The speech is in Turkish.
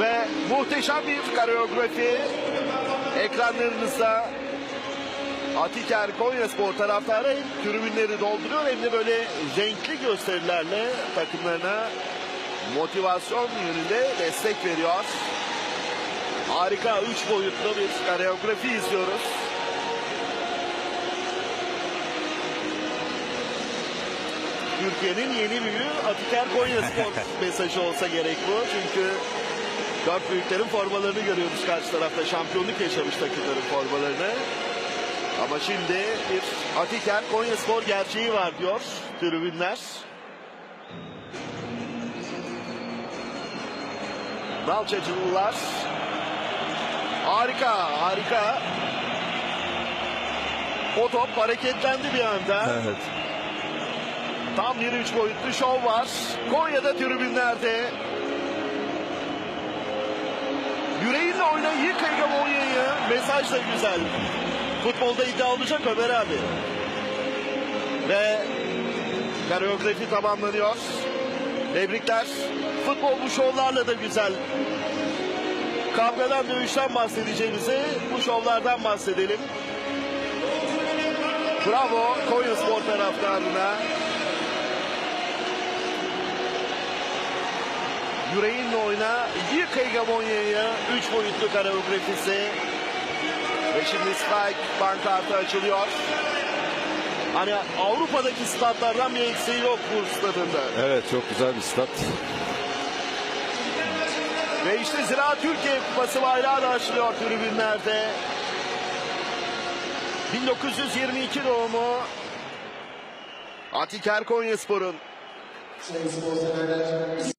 ve muhteşem bir koreografi ekranlarınızda Atiker Konyaspor taraftarı hem tribünleri dolduruyor hem de böyle renkli gösterilerle takımlarına motivasyon yönünde destek veriyor. Harika üç boyutlu bir koreografi izliyoruz. Türkiye'nin yeni büyüğü Atiker Konyaspor mesajı olsa gerek bu. Çünkü dört büyüklerin formalarını görüyoruz karşı tarafta. Şampiyonluk yaşamış takımların formalarını. Ama şimdi bir Atiker Konyaspor gerçeği var diyor tribünler. Nalçacılılar. Harika, harika. O top hareketlendi bir anda. Evet. Tam bir üç boyutlu şov var. Konya'da tribünlerde. Yüreğinle oyna yık hegemonyayı. Mesaj da güzel. Futbolda iddia olacak Ömer abi. Ve koreografi tamamlanıyor. Tebrikler. Futbol bu şovlarla da güzel. Kavgadan dövüşten bahsedeceğimizi bu şovlardan bahsedelim. Bravo Konya Spor taraftarına. Yüreğinle oyna, yık hegemonyayı, üç boyutlu koreografisi. Ve şimdi Spike pankartı açılıyor. Hani Avrupa'daki statlardan bir eksiği yok bu stadında. Evet çok güzel bir stat. Ve işte Zira Türkiye Kupası bayrağı da açılıyor tribünlerde. 1922 doğumu Atiker Konyaspor'un Sayın spor severler,